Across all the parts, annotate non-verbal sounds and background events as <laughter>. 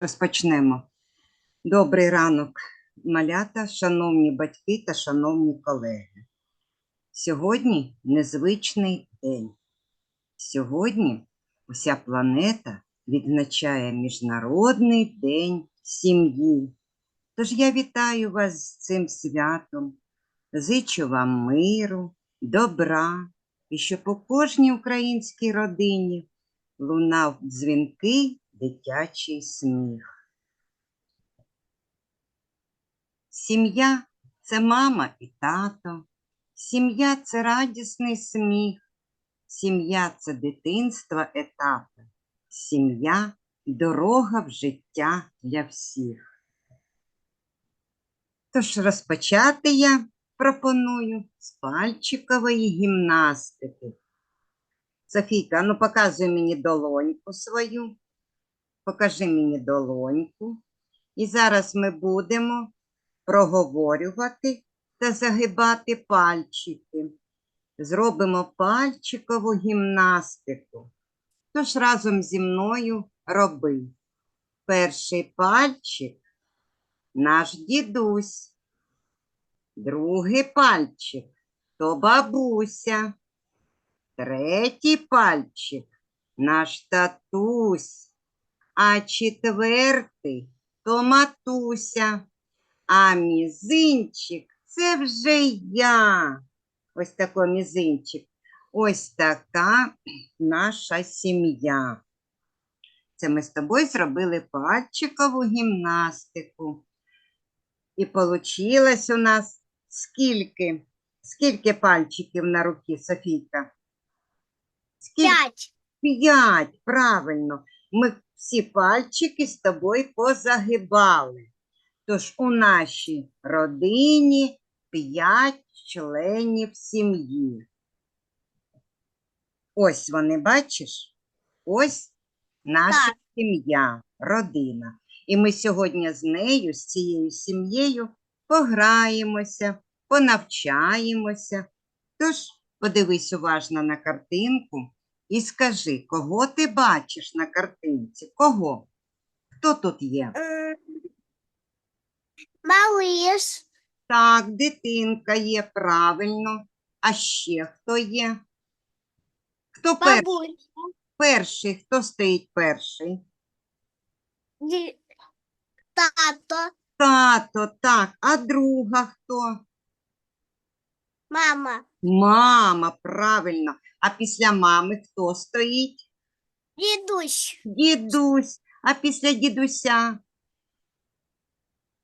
Розпочнемо. Добрий ранок, малята, шановні батьки та шановні колеги. Сьогодні незвичний день. Сьогодні уся планета відзначає Міжнародний день сім'ї. Тож я вітаю вас з цим святом, зичу вам миру, добра і щоб у кожній українській родині лунав дзвінкий дитячий сміх. Сім'я це мама і тато, сім'я це радісний сміх, сім'я це дитинство етапи, сім'я дорога в життя для всіх. Тож розпочати я пропоную з пальчикової гімнастики. Софійка, ну показуй мені долоньку свою. Покажи мені долоньку. І зараз ми будемо проговорювати та загибати пальчики. Зробимо пальчикову гімнастику. Тож разом зі мною роби. Перший пальчик наш дідусь. Другий пальчик то бабуся. Третій пальчик наш татусь, а четвертий то матуся, а мізинчик це вже я. Ось такий мізинчик. Ось така наша сім'я. Це ми з тобою зробили пальчикову гімнастику. І получилось у нас скільки? Скільки пальчиків на руці, Софійка? Скільки? Пять. П'ять, правильно. Ми всі пальчики з тобою позагибали. Tож у нашій родині п'ять членів сім'ї. Ось вони, бачиш? Ось наша Так. сім'я, родина. І ми сьогодні з нею, з цією сім'єю, пограємося, понавчаємося. Тож подивись уважно на картинку і скажи, кого ти бачиш на картинці? Кого? Хто тут є? М, Малыш. Так, дитинка є, правильно. А ще хто є? Хто пер... Бабуся. перший? Хто стоїть перший? Тато. Тато, так. А друга хто? Мама. Мама, правильно. А після мами хто стоїть? Дедусь. Дідусь. А після дідуся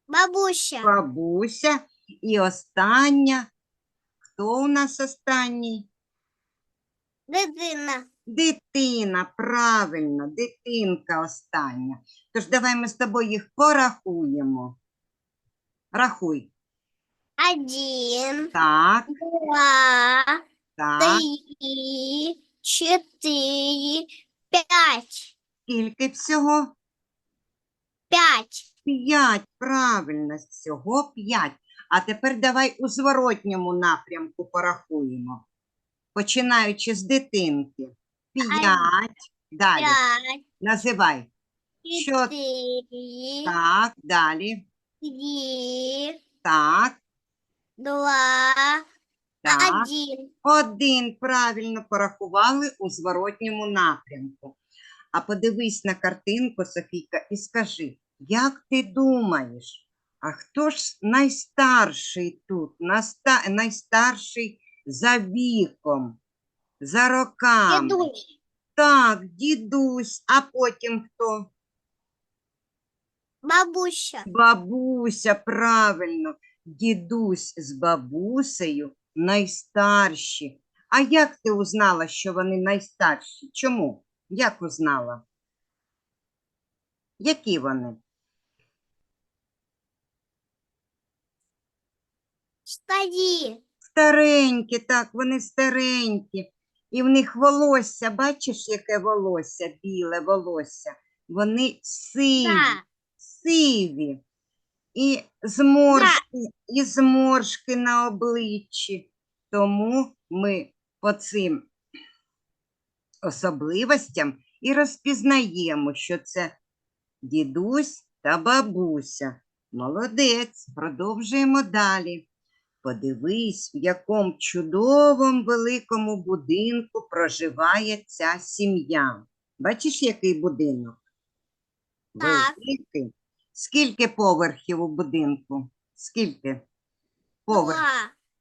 Бабуся. бабуся. І остання. Хто у нас останній? Дитина. Дитина, правильно, дитинка остання. Тож давай ми з тобою їх порахуємо. Рахуй. Один. Так, Два. так. Три. Четыре. Пять. Скільки всього? Пять. П'ять, правильно, всього п'ять. А тепер давай у зворотньому напрямку порахуємо. Починаючи з дитинки. П'ять. Далі. Пять. Називай. Що? Четыре. Так, далі. Три. Так, Два. так. Один. Один правильно порахували у зворотньому напрямку. А подивись на картинку, Софійка, і скажи, як ти думаєш, а хто ж найстарший тут? Наста... Найстарший за віком, за роками? Дедусь. Так, дідусь, а потім хто? Бабуся. Бабуся, правильно, дідусь з бабусею найстарші. А як ти узнала, що вони найстарші? Чому? Як узнала? Які вони? Старі. Старенькі, так, вони старенькі. І в них волосся, бачиш, яке волосся, біле волосся. Вони сиві. Сиві, і зморшки, і зморшки на обличчі. Тому ми по цим особливостям і розпізнаємо, що це дідусь та бабуся. Молодець, продовжуємо далі. Подивись, в якому чудовому великому будинку проживає ця сім'я. Бачиш, який будинок? Так. Великий. Скільки поверхів у будинку? Скільки? Поверхів?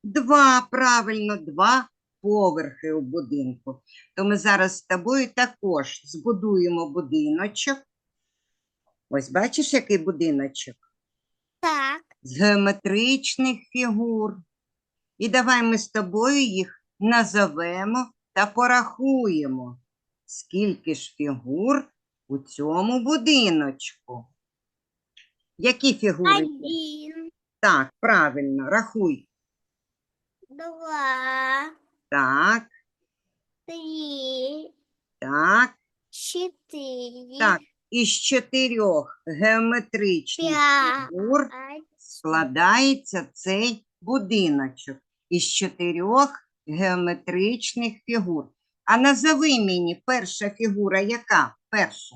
Два. Два, правильно, два поверхи у будинку. То ми зараз з тобою також збудуємо будиночок. Ось бачиш, який будиночок? Так. З геометричних фігур. І давай ми з тобою їх назовемо та порахуємо. Скільки ж фігур у цьому будиночку? Які фігури? Один. Так, правильно, рахуй. Два. Так, Три. так. Четыре. Так, із чотирьох геометричних П'ять. фігур складається цей будиночок із чотирьох геометричних фігур. А назови мені перша фігура яка? Перша.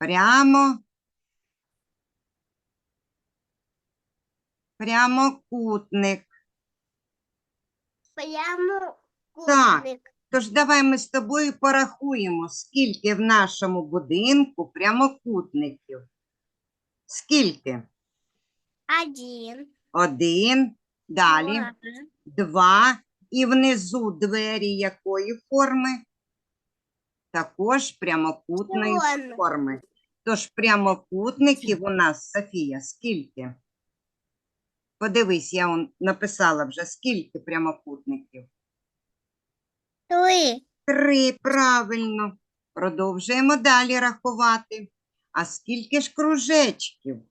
Прямо. Прямокутник. Прямо. Так. Тож давай ми з тобою порахуємо, скільки в нашому будинку прямокутників. Скільки? Один. Один, далі, Два. два. І внизу двері якої форми? Також прямокутної Червоної. форми. Тож прямокутників у нас, Софія, скільки? Подивись, я он написала вже, скільки прямокутників. Три. Три, правильно. Продовжуємо далі рахувати. А скільки ж кружечків?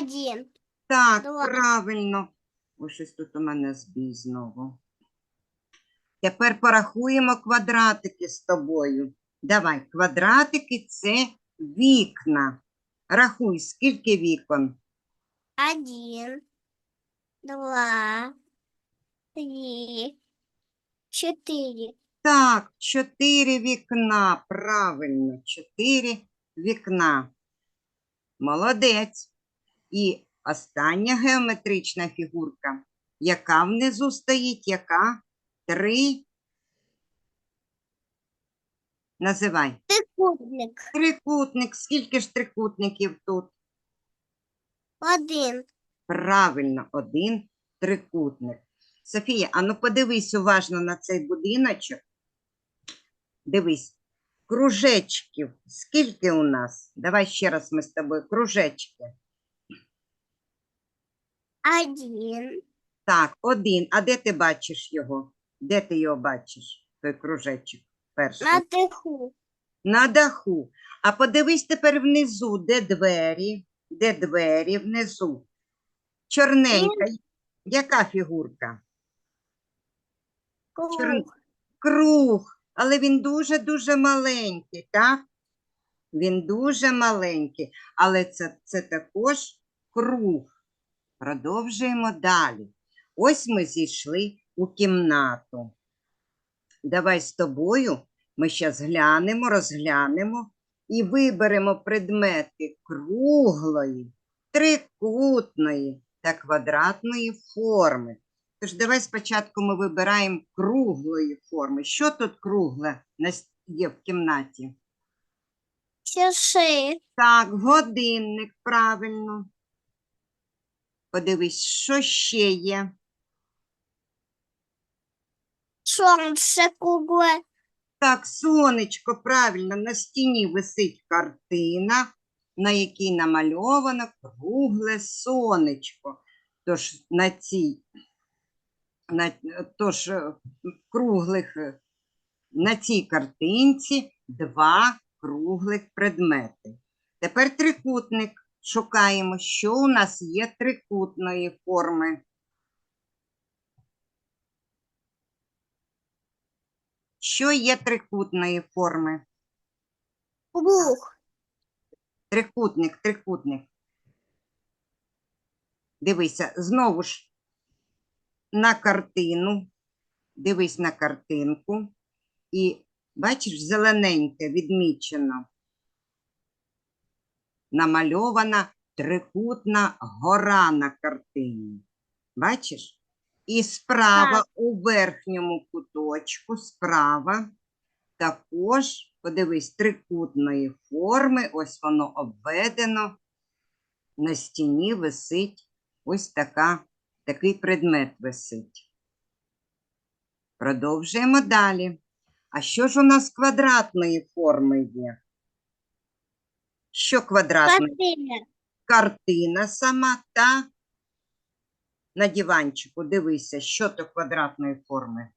Один. Так, Два. правильно. Ось щось тут у мене збій знову. Тепер порахуємо квадратики з тобою. Давай, квадратики це вікна. Рахуй, скільки вікон? Один. Два. Три. Четыре. Так, чотири вікна. Правильно, чотири вікна. Молодець. І остання геометрична фігурка. Яка внизу стоїть? Яка? Три. Називай. Трикутник. Трикутник. Скільки ж трикутників тут? Один. Правильно, один трикутник. Софія, а ну подивись уважно на цей будиночок. Дивись, кружечків. Скільки у нас? Давай ще раз ми з тобою. Кружечки. Один. Так, один. А де ти бачиш його? Де ти його бачиш? Той кружечок перший. На даху. На даху. А подивись тепер внизу, де двері, де двері внизу. Чорненька. Яка фігурка? Круг. Круг, але він дуже-дуже маленький, так? Він дуже маленький, але це, це також круг. Продовжуємо далі. Ось ми зійшли у кімнату. Давай з тобою ми зараз глянемо, розглянемо і виберемо предмети круглої, трикутної та квадратної форми. Тож давай спочатку ми вибираємо круглої форми. Що тут кругле є в кімнаті? Чаши. Так, годинник, правильно. Подивись, що ще є? Сонце кругле. Так, сонечко, правильно, на стіні висить картина, на якій намальовано кругле сонечко. Тож на цій, на, тож, е, круглих, е, на цій картинці два круглих предмети. Тепер трикутник. Шукаємо, що у нас є трикутної форми. Що є трикутної форми? Круг. Трикутник, трикутник. Дивися, знову ж на картину. дивись на картинку і бачиш, зелененьке відмічено. Намальована трикутна гора на картині. Бачиш? І справа у верхньому куточку, справа, також, подивись, трикутної форми, ось воно обведено. На стіні висить ось така, такий предмет висить. Продовжуємо далі. А що ж у нас квадратної форми є? Що квадратної? Картина. Картина сама та на диванчику. Дивися, що то квадратної форми.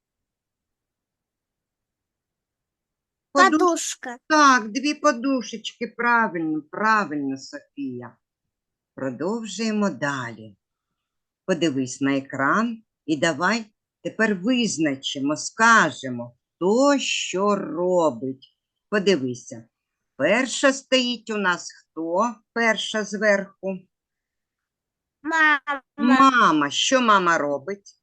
Поду- Подушка. Так, дві подушечки, правильно, правильно, Софія. Продовжуємо далі. Подивись на екран і давай тепер визначимо, скажемо, хто що робить. Подивися. Перша стоїть у нас хто? Перша зверху. Мама. Мама. Що мама робить?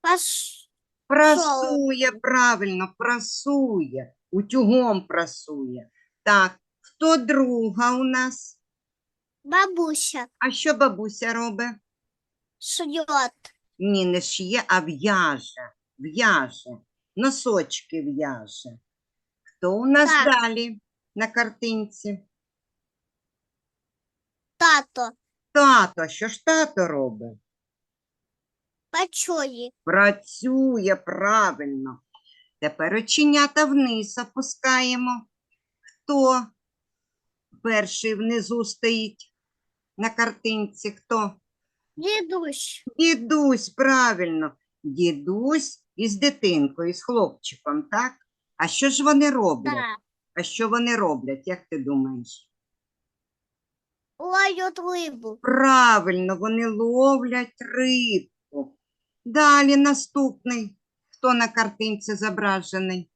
Паш... Прасує, правильно, прасує, утюгом прасує. Так, хто друга у нас? Бабуся. А що бабуся робить? Шьет. Ні, не шиє, а в'яже. В'яже. Носочки в'яже. Хто у нас Так. далі на картинці? Тато. Тато. Що ж тато робить? Пачує. Працює правильно. Тепер оченята вниз опускаємо. Хто перший внизу стоїть на картинці? Хто? Дідусь. Дідусь, правильно. Дідусь із дитинкою, з хлопчиком, так? А що ж вони роблять? Да. А що вони роблять, як ти думаєш? Ловят рыбу. Правильно, вони ловлять рибку. Далі наступний. Хто на картинці зображений?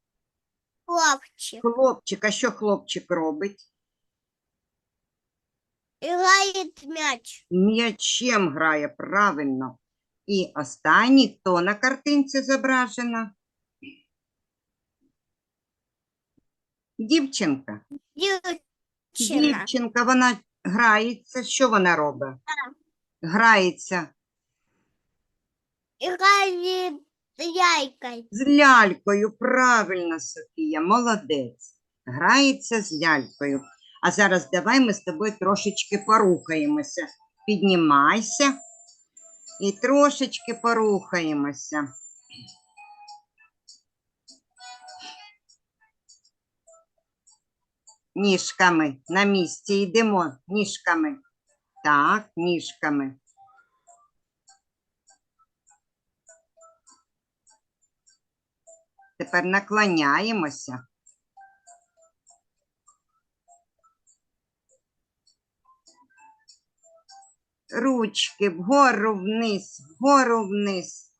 Хлопчик. Хлопчик, а що хлопчик робить? Играет мяч. М'ячем грає правильно. І останній, хто на картинці зображена? Дівчинка. Дівчина. Дівчинка, вона грається. Що вона робить? Грається Играет яйкой. з лялькою. Правильно, Софія, молодець. Грається з лялькою. А зараз давай ми з тобою трошечки порухаємося. Піднімайся і трошечки порухаємося. Ніжками на місці йдемо ніжками. Так, ніжками. Тепер наклоняємося. Ручки вгору вниз, вгору вниз.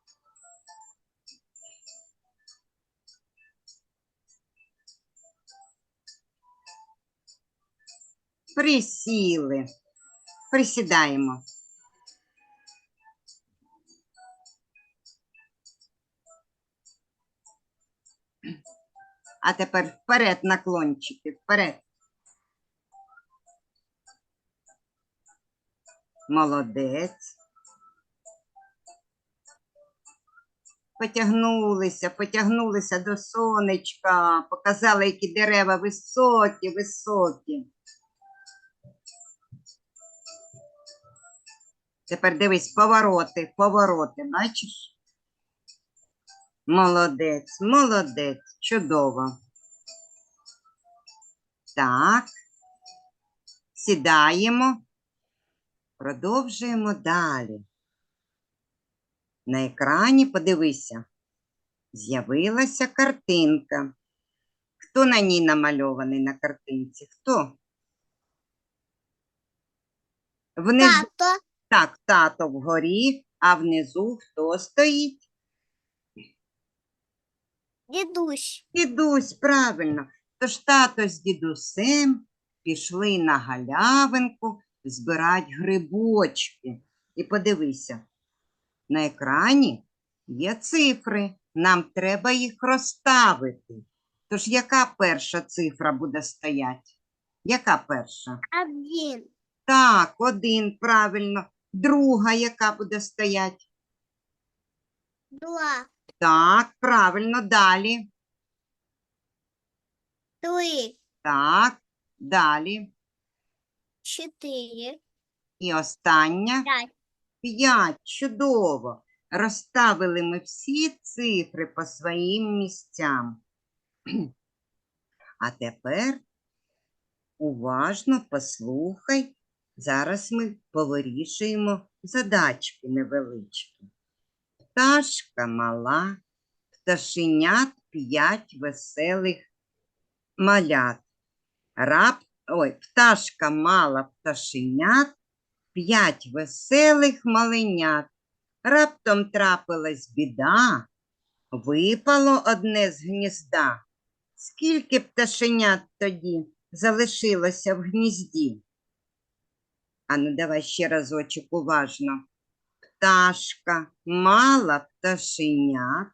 Присіли. Присідаємо. А тепер вперед наклончики, вперед. Молодець. Потягнулися, потягнулися до сонечка, показали, які дерева високі, високі. Тепер дивись, повороти, повороти, бачиш? Молодець, молодець, чудово. Так. Сідаємо. Продовжуємо далі. На екрані подивися. З'явилася картинка. Хто на ній намальований на картинці? Хто? Внизу Тато. Так, тато вгорі, а внизу хто стоїть? Дідусь. Дідусь, правильно. Тож тато з дідусем пішли на галявинку збирати грибочки. І подивися, на екрані Є цифри, нам треба їх розставити. Тож яка перша цифра буде стояти? Яка перша? Один. Так, один, правильно. Друга, яка буде стояти? Два. Так, правильно, далі. Три. Так, далі. Четыре. І остання. Пять. П'ять. Чудово. Розставили ми всі цифри по своїм місцям. <clears throat> А тепер уважно послухай. Зараз ми повирішуємо задачки невеличкі. Пташка мала, пташенят п'ять веселих малят. Раб, ой, пташка мала пташенят, п'ять веселих маленят. Раптом трапилась біда, випало одне з гнізда. Скільки пташенят тоді залишилося в гнізді? Ану, давай ще разочок уважно. Пташка мала пташенят,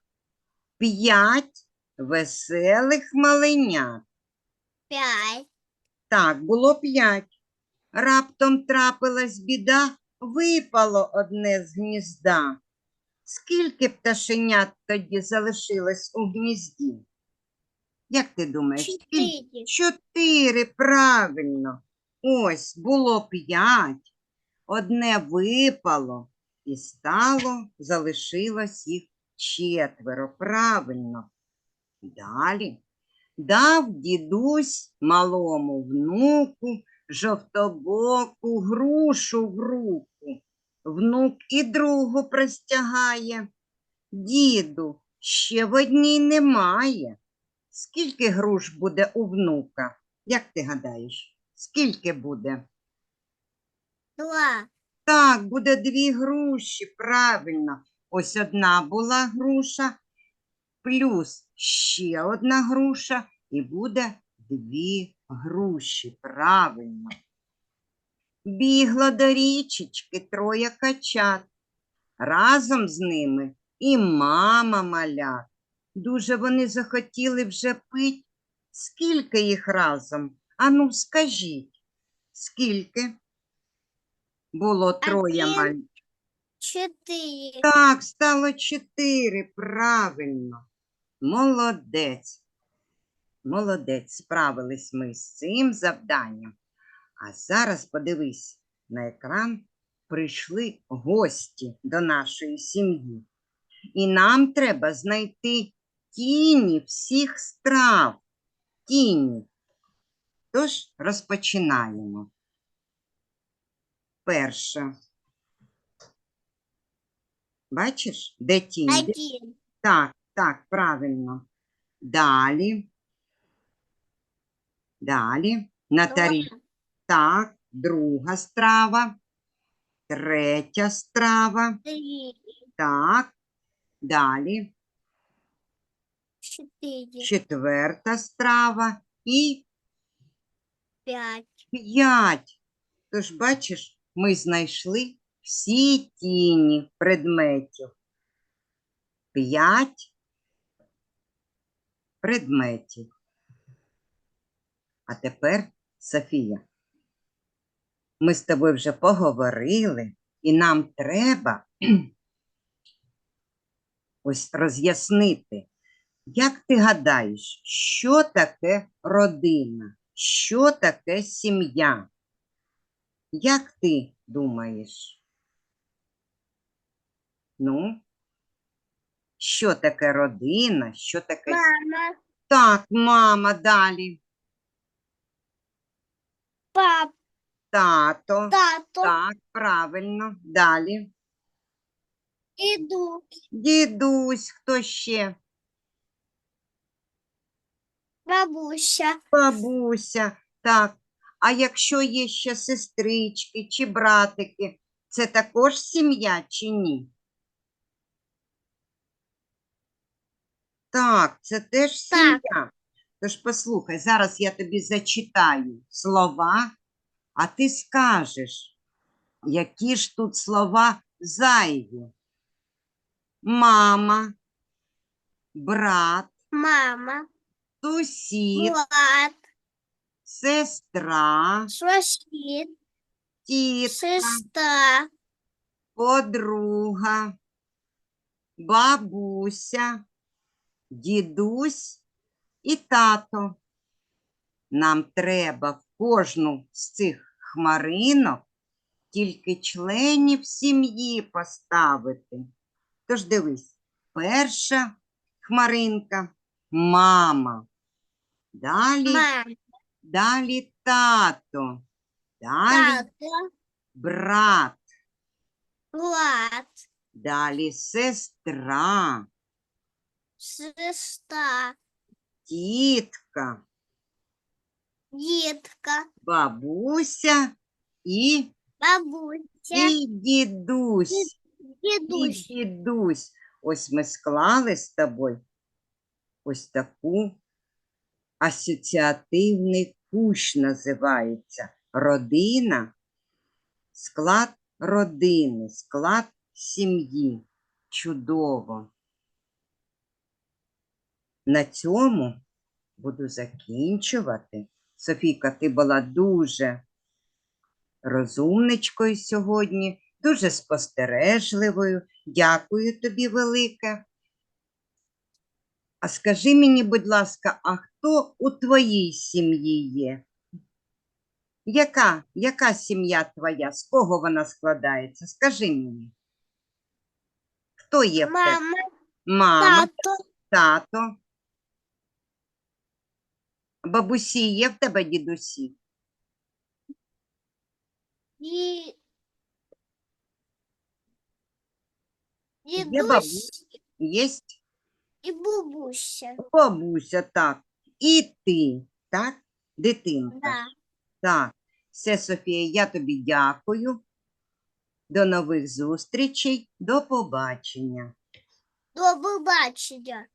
п'ять веселих маленят. Пять. Так, було п'ять. Раптом трапилась біда, випало одне з гнізда. Скільки пташенят тоді залишилось у гнізді? Як ти думаєш? Четыре. Чотири, правильно. Ось було п'ять, одне випало і стало, залишилось їх четверо. Правильно. Далі. Дав дідусь малому внуку жовтобоку грушу в руку. Внук і другу простягає. Діду, ще в одній немає. Скільки груш буде у внука? Як ти гадаєш? Скільки буде? Два. Так, буде дві груші, правильно. Ось одна була груша, плюс ще одна груша, і буде дві груші, правильно. Бігло до річечки троє качат. Разом з ними і мама малят. Дуже вони захотіли вже пить. Скільки їх разом? Ану, скажіть, скільки? Було троє Один. Четыре. Так, стало чотири, правильно. Молодець. Молодець, справились ми з цим завданням. А зараз подивись на екран. Прийшли гості до нашої сім'ї. І нам треба знайти тіні всіх страв. Тіні. Тож розпочинаємо. Перша. Бачиш, де тінь? Один. Так, так, правильно. Далі. Далі. На тарі. Так, друга страва. Третя страва. Три. Так. Далі. Четверта страва. І Пять. п'ять. Тож, бачиш, ми знайшли всі тіні предметів. П'ять предметів. А тепер, Софія, ми з тобою вже поговорили, і нам треба <clears throat> ось роз'яснити, як ти гадаєш, що таке родина, що таке сім'я? Як ти думаєш? Ну, що таке родина, що таке? Мама. Так, мама, далі. Пап. Тато. Тато. Так, правильно. Далі. Иду. Дідусь, хто ще? Бабуся. Бабуся. Так. А якщо є ще сестрички чи братики, це також сім'я чи ні? Так, це теж сім'я. Тож послухай, зараз я тобі зачитаю слова, а ти скажеш, які ж тут слова зайві. мама, брат, Мама. Сусід, Влад. сестра, Сусід. тітка, Сестра. подруга, бабуся, дідусь і тато. Нам треба в кожну з цих хмаринок тільки членів сім'ї поставити. Тож дивись, перша хмаринка мама. Далі, Мама. далі тато. Далі Тато. брат. Влад. Далі сестра, Сестра. тітка, Дітка. бабуся і, Бабуся. і дідусь. І Дідусь. дідусь. Ось ми склали з тобою ось таку асоціативний кущ називається. Родина, склад родини, склад сім'ї. Чудово. На цьому буду закінчувати. Софійка, ти була дуже розумничкою сьогодні, дуже спостережливою. Дякую тобі велике. А скажи мені, будь ласка, а хто у твоїй сім'ї є? Яка, яка сім'я твоя? З кого вона складається? Скажи мені. Хто є в тебе? Мама. Мама, Тато. тато. Бабусі є в тебе дідусі? Ді... Є Дідусь Єсть? І бабуся. Бабуся, так. І ти, так? Дитинка. Да. Так. Все, Софія, я тобі дякую. До нових зустрічей. До побачення. До побачення.